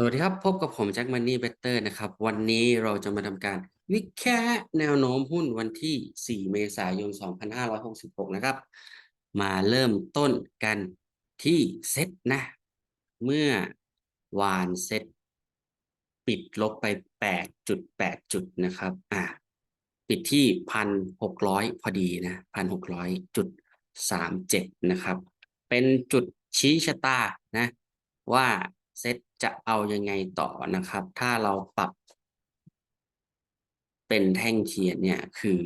สวัสดีครับ พบกับผมแจ็คมันนี่เบเตอร์นะครับ วันนี้เราจะมาทำการวิเคราะห์แนวโน้มหุ้นวันที่ 4 เมษายน 2566 นะครับ มาเริ่มต้นกันที่เซ็ตนะ เมื่อวานเซ็ตปิดลบไป 8.8 จุดนะครับ อ่า ปิดที่ 1,600 พอดีนะ 1,600.37 นะครับ เป็นจุดชี้ชะตานะ ว่าเซต จะเอายังไงต่อนะครับ ถ้าเราปรับเป็นแท่งเทียนเนี่ยคือ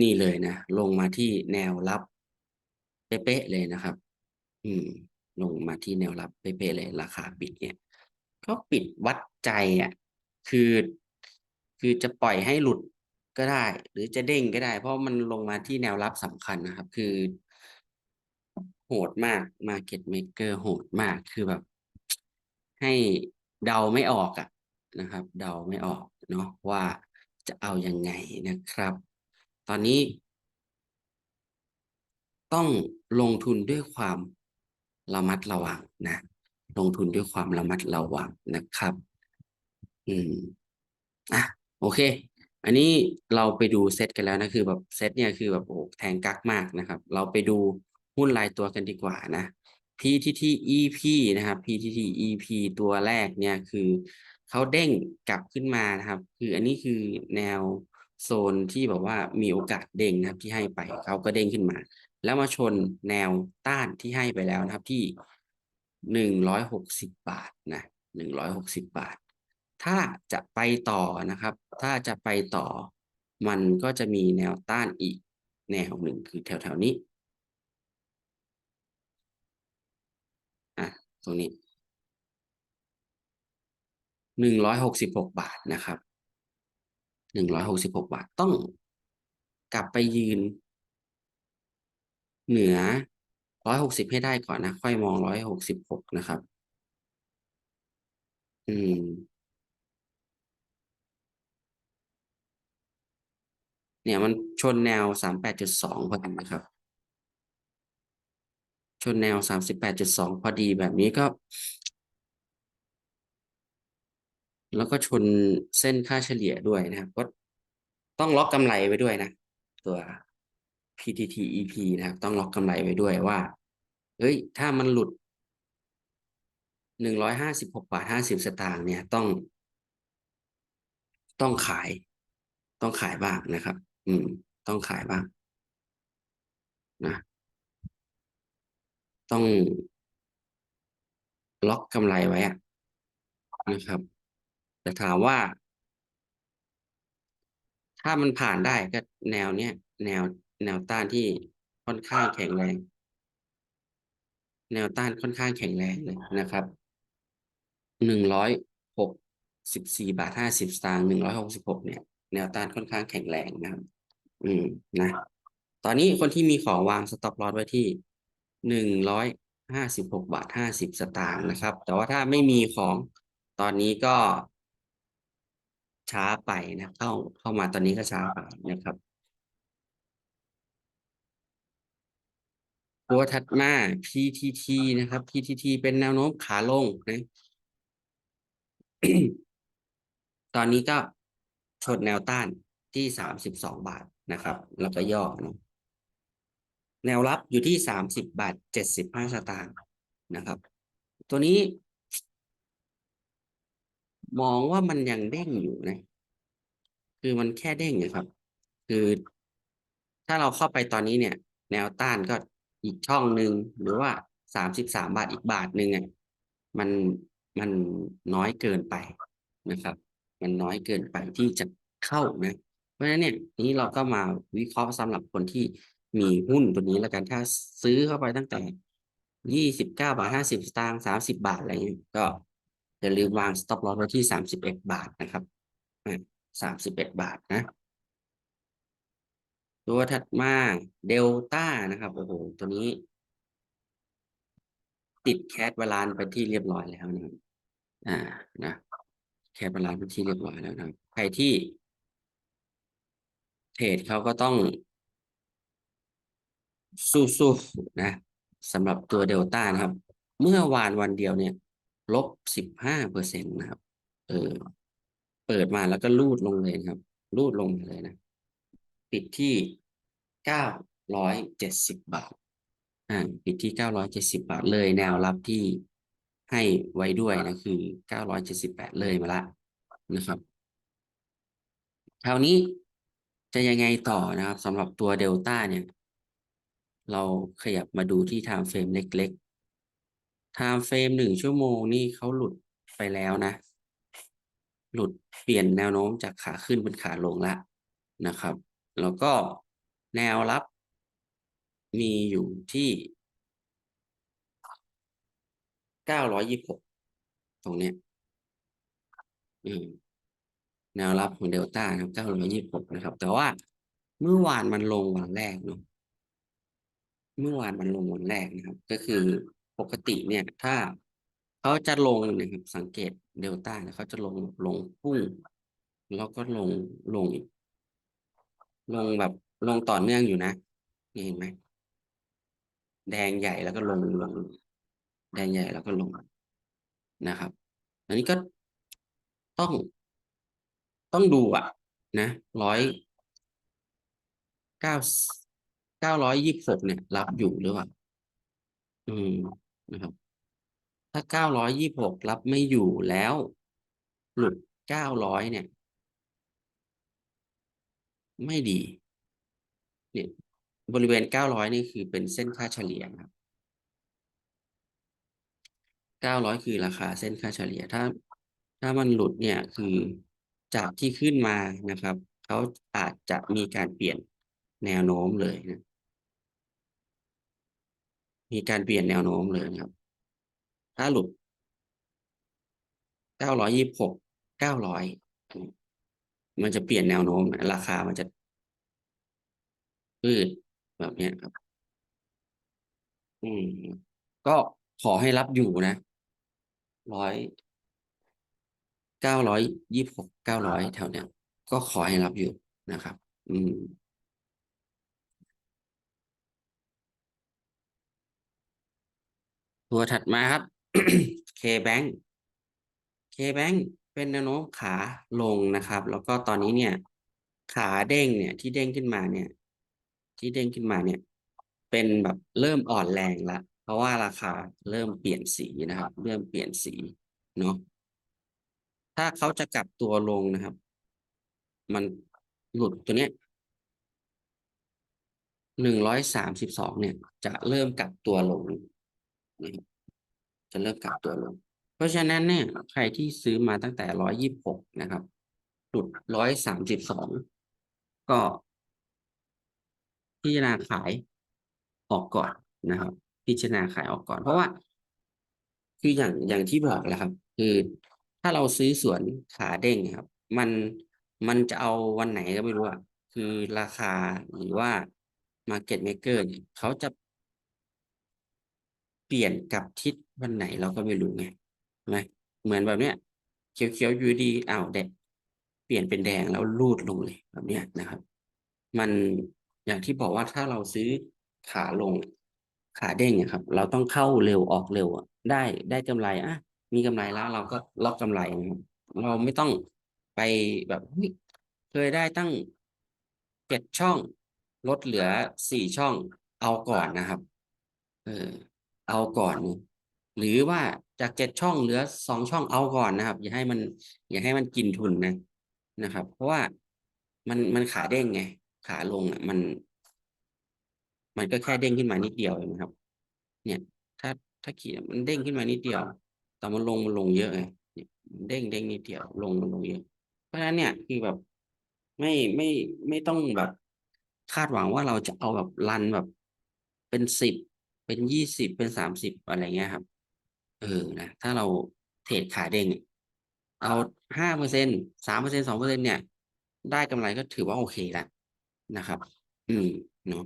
นี่เลยนะ ลงมาที่แนวรับเป๊ะๆเลยนะครับ อืม ลงมาที่แนวรับเป๊ะๆเลยราคาปิดเนี่ยก็ปิดวัดใจอะ คือ คือจะปล่อยให้หลุดก็ได้ หรือจะเด้งก็ได้ เพราะมันลงมาที่แนวรับสำคัญนะครับ คือ โหดมาก Market Maker โหดมากคือแบบ ให้เดาไม่ออกอะนะครับ เดาไม่ออกเนาะว่าจะเอายังไงนะครับ ตอนนี้ ต้องลงทุนด้วยความระมัดระวังนะ ลงทุนด้วยความระมัดระวังนะครับ อืมอะโอเค อันนี้เราไปดูเซตกันแล้วนะคือแบบเซตเนี่ยคือแบบโอ้แทงกักมากนะครับ เราไปดู หุ้นรายตัวกันดีกว่านะ PTT EP นะครับ PTT EP ตัวแรกเนี่ยคือเขาเด้งกลับขึ้นมานะครับ คืออันนี้คือแนวโซนที่แบบว่ามีโอกาสเด้งนะครับที่ให้ไปเขาก็เด้งขึ้นมา แล้วมาชนแนวต้านที่ให้ไปแล้วนะครับที่หนึ่งร้อยหกสิบบาทนะหนึ่งร้อยหกสิบบาท ถ้าจะไปต่อนะครับ ถ้าจะไปต่อมันก็จะมีแนวต้านอีกแนวหนึ่งคือแถวๆนี้ อะ ต รงนี้หนึ่งร้อยหกสิบหกบาทนะครับหนึ่งร้อยหกสิบหกบาทต้องกลับไปยืน เหนือร้อยหกสิบให้ได้ก่อนนะ ค่อยมองร้อยหกสิบหกนะครับ อืมเนี่ยมันชนแนวสามแปดจุดสองพอดีนะครับ ชนแนวสามสิบแปดจุดสองพอดีแบบนี้ก็ แล้วก็ชนเส้นค่าเฉลี่ยด้วยนะครับก็ต้องล็อกกำไรไว้ด้วยนะ ตัว PTT EP นะครับ ต้องล็อกกำไรไว้ด้วยว่าเฮ้ย ถ้ามันหลุดหนึ่งร้อยห้าสิบหกบาทห้าสิบสตางค์เนี่ยต้อง ต้องขาย ต้องขายบ้างนะครับ อืม ต้องขายบ้างนะ ต้องล็อกกำไรไว้อะนะครับ แต่ถามว่า ถ้ามันผ่านได้ก็แนวเนี้ยแนวแนวต้านที่ค่อนข้างแข็งแรง แนวต้านค่อนข้างแข็งแรงเลยนะครับหนึ่งร้อยหกสิบสี่บาทห้าสิบสตางค์หนึ่งร้อยหกสิบหกเนี่ย แนวต้านค่อนข้างแข็งแรงนะครับ อืมนะ ตอนนี้คนที่มีของวางสต็อปลอสไว้ที่ หนึ่งร้อยห้าสิบหกบาทห้าสิบสตางค์นะครับ แต่ว่าถ้าไม่มีของตอนนี้ก็ ช้าไปนะเข้าเข้ามาตอนนี้ก็ช้าไปนะครับ ตัวถัดมา PTT นะครับ PTT เป็นแนวโน้มขาลงนะตอนนี้ก็ชนแนวต้านที่สามสิบสองบาทนะครับ แล้วก็ย่อนะ แนวรับอยู่ที่สามสิบบาทเจ็ดสิบห้าสตางค์นะครับ ตัวนี้ มองว่ามันยังเด้งอยู่นะ คือมันแค่เด้งนะครับ คือถ้าเราเข้าไปตอนนี้เนี่ย แนวต้านก็อีกช่องหนึ่งหรือว่าสามสิบสามบาทอีกบาทหนึ่งอะมันมันน้อยเกินไปนะครับ มันน้อยเกินไปที่จะเข้านะ เพราะฉะนั้นเนี่ยนี้เราก็มาวิเคราะห์สำหรับคนที่ มีหุ้นตัวนี้แล้วกันถ้าซื้อเข้าไปตั้งแต่ยี่สิบเก้าบาทห้าสิบสตางค์สามสิบาทอะไรเงี้ยก็อย่าลืมวาง stop loss ไว้ที่สามสิบเอ็ดบาทนะครับสามสิบเอ็ดบาทนะ ตัวถัดมาเดลต้านะครับโอ้โหตัวนี้ ติดแคสบาลานไปที่เรียบร้อยแล้วนะครับอ่านะแคสบาลานไปที่เรียบร้อยแล้วนะใครที่เทรดเขาก็ต้อง สู้ๆนะสำหรับตัวเดลต้านะครับ เมื่อวานวันเดียวเนี่ยลบสิบห้าเปอร์เซ็นต์นะครับ เออ เปิดมาแล้วก็รูดลงเลยครับรูดลงเลยนะ ปิดที่เก้าร้อยเจ็ดสิบบาท อ่า ปิดที่เก้าร้อยเจ็ดสิบบาทเลยแนวรับที่ให้ไว้ด้วยนะคือเก้าร้อยเจ็ดสิบแปดเลยมาละนะครับคราวนี้จะยังไงต่อนะครับสำหรับตัวเดลต้าเนี่ย เราขยับมาดูที่ time frame เล็กๆ time frame หนึ่งชั่วโมงนี่เขาหลุดไปแล้วนะ หลุดเปลี่ยนแนวโน้มจากขาขึ้นเป็นขาลงละนะครับ แล้วก็แนวรับ มีอยู่ที่เก้าร้อยยี่สิบหกตรงเนี้ยอืมแนวรับของเดลต้านะครับเก้าร้อยยี่สิบหกนะครับ แต่ว่าเมื่อวานมันลงวันแรกเนาะ เมื่อวานมันลงวันแรกนะครับ ก็คือปกติเนี่ย ถ้าเขาจะลงนะครับสังเกตเดลต้าเนี่ยเขาจะลงลงพุ่ง แล้วก็ลงลงอีก ลงแบบลงต่อเนื่องอยู่นะนี่เห็นไหมแดงใหญ่แล้วก็ลงลงแดงใหญ่แล้วก็ลงนะครับ อันนี้ก็ต้อง ต้องดูอะ นะร้อยเก้า เก้าร้อยยี่สิบหกเนี่ย รับอยู่หรือเปล่า อืมนะครับ ถ้าเก้าร้อยยี่สิบหกรับไม่อยู่แล้ว หลุดเก้าร้อยเนี่ย ไม่ดี เนี่ย บริเวณเก้าร้อยนี่คือเป็นเส้นค่าเฉลี่ยครับเก้าร้อยคือราคาเส้นค่าเฉลี่ยถ้า ถ้ามันหลุดเนี่ยคือจากที่ขึ้นมานะครับ เขาอาจจะมีการเปลี่ยนแนวโน้มเลยนะ มีการเปลี่ยนแนวโน้มเลยนะครับ ถ้าหลุดเก้าร้อยยี่สิบหกเก้าร้อยมันจะเปลี่ยนแนวโน้ม ราคามันจะพืดแบบเนี้ยครับ อืม ก็ขอให้รับอยู่นะร้อยเก้าร้อยยี่สิบหกเก้าร้อยแถวเนี้ยก็ขอให้รับอยู่นะครับ อืม ตัวถัดมาครับ K-Bank K-Bank เป็นแนวโน้มขาลงนะครับ แล้วก็ตอนนี้เนี่ย ขาเด้งเนี่ยที่เด้งขึ้นมาเนี่ย ที่เด้งขึ้นมาเนี่ย เป็นแบบเริ่มอ่อนแรงละเพราะว่าราคาเริ่มเปลี่ยนสีนะครับ เริ่มเปลี่ยนสีเนาะถ้าเขาจะกลับตัวลงนะครับ มันหลุดตัวเนี้ยหนึ่งร้อยสามสิบสองเนี่ย จะเริ่มกลับตัวลง จะเริ่มกลับตัวลง เพราะฉะนั้นเนี่ย ใครที่ซื้อมาตั้งแต่ร้อยยี่บหกนะครับ หลุดร้อยสามสิบสองก็พิจารณาขายออกก่อนนะครับ พิจารณาขายออกก่อน เพราะว่า คืออย่างอย่างที่บอกแหละครับ คือถ้าเราซื้อสวนขาเด้งครับ มันมันจะเอาวันไหนก็ไม่รู้อะคือราคาหรือว่า Market Maker เนี่ยเขาจะ เปลี่ยนกับทิศวันไหนเราก็ไม่รู้ไงใช่ไหมเหมือนแบบเนี้ยเขียวๆอยู่ดีอ้าวแดงเปลี่ยนเป็นแดงแล้วรูดลงเลยแบบเนี้ยนะครับ มันอย่างที่บอกว่าถ้าเราซื้อขาลงขาเด้งอะครับ เราต้องเข้าเร็วออกเร็วได้ได้กำไรอะมีกำไรแล้วเราก็ล็อกกำไรนะครับเราไม่ต้องไปแบบเฮ้ยเคยได้ตั้งเจ็ดช่องลดเหลือสี่ช่องเอาก่อนนะครับ เออ เอาก่อน หรือว่าจากเจ็ดช่องเหลือสองช่องเอาก่อนนะครับ อย่าให้มัน อย่าให้มันกินทุนนะนะครับ เพราะว่ามันมันขาเด้งไง ขาลงอะมัน มันก็แค่เด้งขึ้นมานิดเดียวเองนะครับ เนี่ย ถ้าถ้าขีดมันเด้งขึ้นมานิดเดียว แต่มันลงมันลงเยอะไงเด้งเด้งนิดเดียวลงมันลงเยอะ เพราะฉะนั้นเนี่ยคือแบบไม่ไม่ไม่ต้องแบบ คาดหวังว่าเราจะเอาแบบรันแบบ เป็นสิบ เป็นยี่สิบเป็นสามสิบอะไรเงี้ยครับ เออนะถ้าเราเทรดขาเด้งเอาห้าเปอร์เซ็นสามเปอร์เซ็นสองเปอร์เซ็นเนี่ย ได้กำไรก็ถือว่าโอเคแล้วนะครับ อืมเนาะ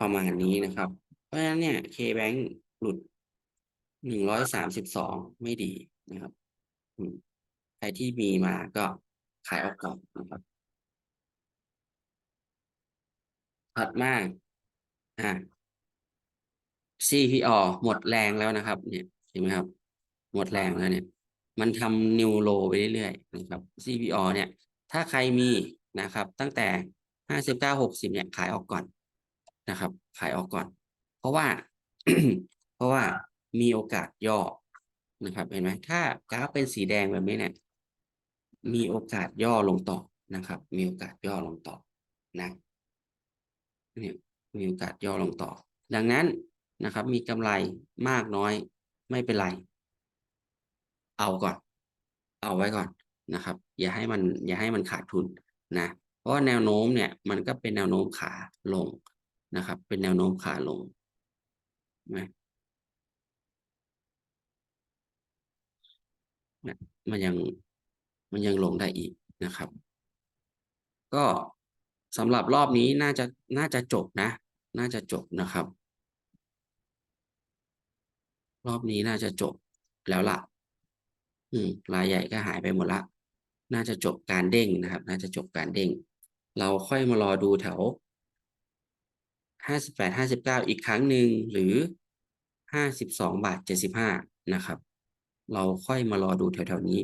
ประมาณนี้นะครับ เพราะฉะนั้นเนี่ย K-Bank หลุดหนึ่งร้อยสามสิบสองไม่ดีนะครับอืมใครที่มีมาก็ขายออกก่อนนะครับ ถัดมาอ่า CPO หมดแรงแล้วนะครับ เนี่ยเห็นไหมครับ หมดแรงแล้วเนี่ย มันทำนิวโลไปเรื่อยๆนะครับ CPO เนี่ย ถ้าใครมีนะครับ ตั้งแต่ห้าสิบเก้าหกสิบเนี่ยขายออกก่อนนะครับ ขายออกก่อน เพราะว่า เพราะว่ามีโอกาสย่อนะครับเห็นไหมถ้ากราฟเป็นสีแดงแบบนี้เนี่ย มีโอกาสย่อลงต่อนะครับ มีโอกาสย่อลงต่อนะเนี่ยมีโอกาสย่อลงต่อ ดังนั้น นะครับ มีกำไรมากน้อยไม่เป็นไร เอาก่อน เอาไว้ก่อนนะครับ อย่าให้มัน อย่าให้มันขาดทุนนะ เพราะแนวโน้มเนี่ย มันก็เป็นแนวโน้มขาลงนะครับ เป็นแนวโน้มขาลงนะมันยังมันยังลงได้อีกนะครับ ก็สำหรับรอบนี้น่าจะน่าจะจบนะ น่าจะจบนะครับ รอบนี้น่าจะจบแล้วล่ะอืมรายใหญ่ก็หายไปหมดละ น่าจะจบการเด้งนะครับ น่าจะจบการเด้ง เราค่อยมารอดูแถวห้าสิบแปดห้าสิบเก้าอีกครั้งหนึ่งหรือห้าสิบสองบาทเจ็ดสิบห้านะครับ เราค่อยมารอดูแถวๆนี้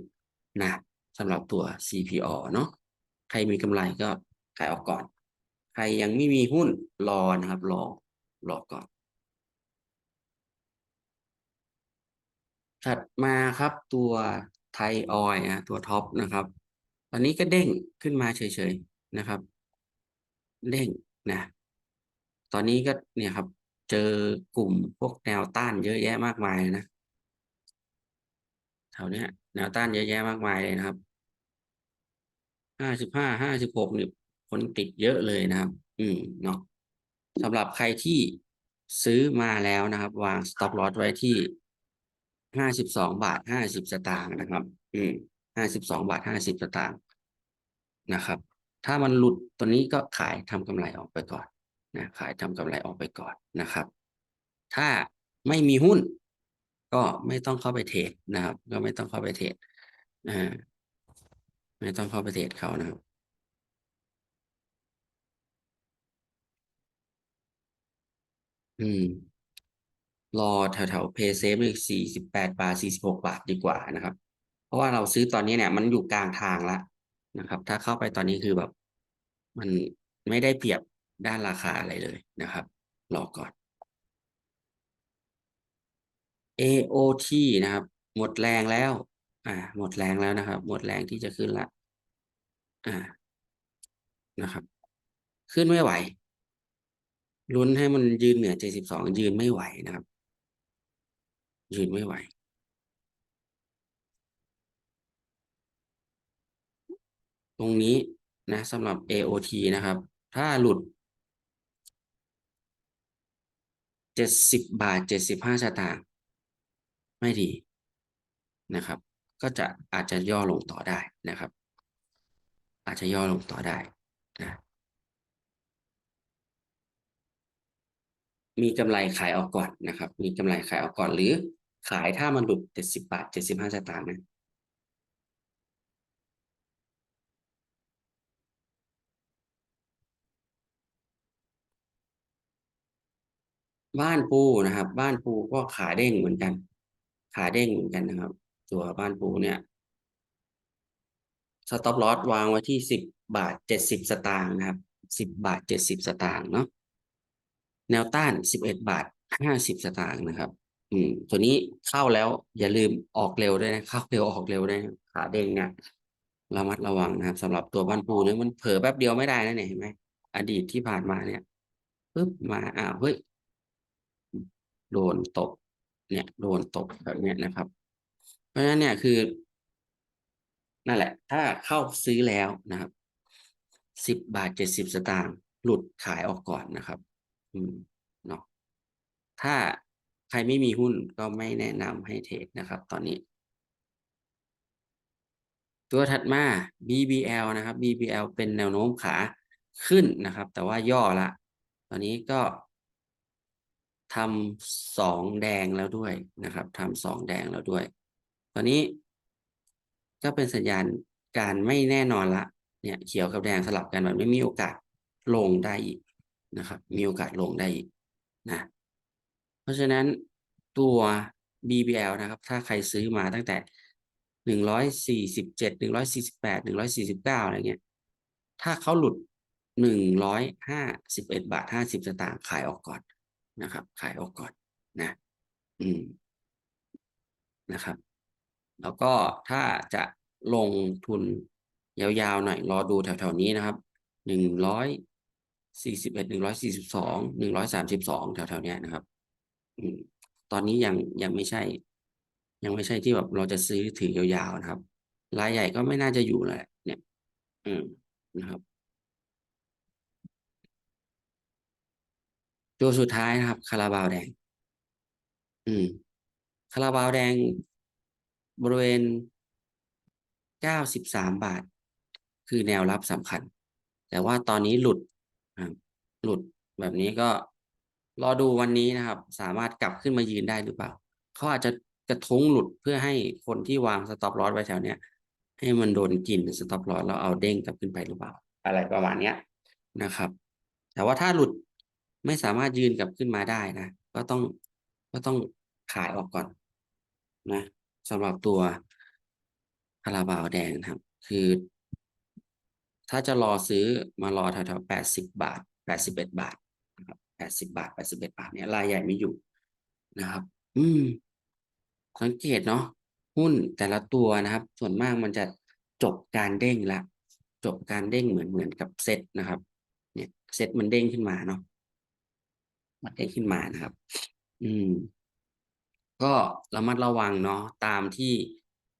นะสำหรับตัว CPO เนาะใครมีกำไรก็ขายออกก่อน ใครยังไม่มีหุ้นรอนะครับ รอรอก่อน ถัดมาครับตัวไทยออยนะตัวท็อปนะครับ ตอนนี้ก็เด้งขึ้นมาเฉยๆนะครับ เด้งนะ ตอนนี้ก็เนี่ยครับ เจอกลุ่มพวกแนวต้านเยอะแยะมากมายนะแถวเนี้ยแนวต้านเยอะแยะมากมายเลยนะครับห้าสิบห้าห้าสิบหกเนี่ยคนติดเยอะเลยนะครับ อืมเนาะสำหรับใครที่ซื้อมาแล้วนะครับ วาง stop loss ไว้ที่ ห้าสิบสองบาทห้าสิบสตางค์นะครับ อืมห้าสิบสองบาทห้าสิบสตางค์นะครับ ถ้ามันหลุดตัวนี้ก็ขายทำกำไรออกไปก่อนนะขายทำกำไรออกไปก่อนนะครับ ถ้าไม่มีหุ้น ก็ไม่ต้องเข้าไปเทรดนะครับ ก็ไม่ต้องเข้าไปเทรดอ่าไม่ต้องเข้าไปเทรดเขานะครับอืม รอแถวแถวเพย์เซฟอีกสี่สิบแปดบาทสี่สิบหกบาทดีกว่านะครับ เพราะว่าเราซื้อตอนนี้เนี่ย มันอยู่กลางทางแล้วนะครับ ถ้าเข้าไปตอนนี้คือแบบ มันไม่ได้เปรียบด้านราคาอะไรเลยนะครับ รอก่อน AOT นะครับ หมดแรงแล้ว อ่า หมดแรงแล้วนะครับ หมดแรงที่จะขึ้นละอ่านะครับ ขึ้นไม่ไหวลุ้นให้มันยืนเหนือเจ็ดสิบสองยืนไม่ไหวนะครับ ยืนไม่ไหว ตรงนี้นะสำหรับ AOT นะครับ ถ้าหลุดเจ็ดสิบบาทเจ็ดสิบห้าสตางค์ไม่ดีนะครับ ก็จะอาจจะย่อลงต่อได้นะครับ อาจจะย่อลงต่อได้นะมีกำไรขายออกก่อนนะครับ มีกำไรขายออกก่อนหรือ ขายถ้ามันหลุดเจ็ดสิบบาทเจ็ดสิบห้าสตางค์นะบ้านปูนะครับ บ้านปูก็ขาเด้งเหมือนกัน ขาเด้งเหมือนกันนะครับ ตัวบ้านปูเนี่ยสต็อปลอสวางไว้ที่สิบบาทเจ็ดสิบสตางค์นะครับสิบบาทเจ็ดสิบสตางค์เนาะแนวต้านสิบเอ็ดบาทห้าสิบสตางค์นะครับ อืมตัวนี้เข้าแล้วอย่าลืมออกเร็วด้วยนะเข้าเร็วออกเร็วด้วยขาเด้งเนี่ยระมัดระวังนะครับสำหรับตัวบ้านปูเนี่ยมันเผลอแป๊บเดียวไม่ได้นะเนี่ยเห็นไหมอดีตที่ผ่านมาเนี่ยปึ๊บมาอ้าวเฮ้ยโดนตก เนี่ย โดนตกแบบเนี้ยนะครับ เพราะฉะนั้นเนี่ยคือ นั่นแหละ ถ้าเข้าซื้อแล้วนะครับสิบบาทเจ็ดสิบสตางค์หลุดขายออกก่อนนะครับ อืมเนาะถ้า ใครไม่มีหุ้นก็ไม่แนะนำให้เทรดนะครับ ตอนนี้ ตัวถัดมา BBL นะครับ BBL เป็นแนวโน้มขาขึ้นนะครับ แต่ว่าย่อละ ตอนนี้ก็ทำสองแดงแล้วด้วยนะครับทำสองแดงแล้วด้วย ตอนนี้ ก็เป็นสัญญาณการไม่แน่นอนละเนี่ยเขียวกับแดงสลับกันแบบนี้มีโอกาสลงได้อีกนะครับ มีโอกาสลงได้อีกนะ เพราะฉะนั้นตัว BBL นะครับ ถ้าใครซื้อมาตั้งแต่หนึ่งร้อยสี่สิบเจ็ดหนึ่งร้อยสี่สิบแปดหนึ่งร้อยสี่สิบเก้าอะไรเงี้ย ถ้าเขาหลุดหนึ่งร้อยห้าสิบเอ็ดบาทห้าสิบสตางค์ขายออกก่อนนะครับ ขายออกก่อนนะ อืมนะครับ แล้วก็ถ้าจะลงทุนยาวๆหน่อย รอดูแถวๆนี้นะครับหนึ่งร้อยสี่สิบเอ็ดหนึ่งร้อยสี่สิบสองหนึ่งร้อยสามสิบสองแถวๆนี้นะครับ ตอนนี้ยังยังไม่ใช่ ยังไม่ใช่ที่แบบเราจะซื้อถือยาวๆนะครับ รายใหญ่ก็ไม่น่าจะอยู่แหละเนี่ย อืมนะครับ ตัวสุดท้ายนะครับ คาราบาวแดง อืม คาราบาวแดง บริเวณเก้าสิบสามบาท คือแนวรับสำคัญ แต่ว่าตอนนี้หลุดนะครับหลุดแบบนี้ก็ รอดูวันนี้นะครับ สามารถกลับขึ้นมายืนได้หรือเปล่าเขาอาจจะกระทุ้งหลุดเพื่อให้คนที่วางสต็อปลอสไว้แถวเนี้ยให้มันโดนกินสต็อปลอสแล้วเอาเด้งกลับขึ้นไปหรือเปล่า อะไรประมาณเนี้ยนะครับ แต่ว่าถ้าหลุดไม่สามารถยืนกลับขึ้นมาได้นะ ก็ต้องก็ต้องขายออกก่อนนะสำหรับตัวคาราบาวแดงนะครับ คือ ถ้าจะรอซื้อมารอแถวๆแปดสิบบาทแปดสิบเอ็ดบาท นะครับแปดสิบบาทแปดสิบเอ็ดบาทเนี่ยรายใหญ่ไม่อยู่นะครับ อืม สังเกตเนาะหุ้นแต่ละตัวนะครับ ส่วนมากมันจะจบการเด้งละ จบการเด้งเหมือนเหมือนกับเซตนะครับ เนี่ยเซตมันเด้งขึ้นมาเนาะมันเด้งขึ้นมานะครับ อืม ก็ระมัดระวังเนาะตามที่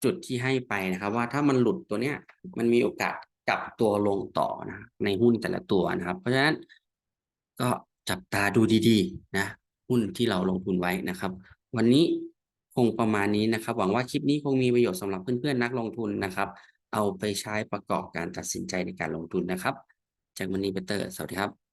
จุดที่ให้ไปนะครับ ว่าถ้ามันหลุดตัวเนี้ย มันมีโอกาสกลับตัวลงต่อนะในหุ้นแต่ละตัวนะครับ เพราะฉะนั้นก็ จับตาดูดีๆนะหุ้นที่เราลงทุนไว้นะครับ วันนี้คงประมาณนี้นะครับ หวังว่าคลิปนี้คงมีประโยชน์สำหรับเพื่อนๆนักลงทุนนะครับ เอาไปใช้ประกอบการตัดสินใจในการลงทุนนะครับ จากมันนี่เบเตอร์ สวัสดีครับ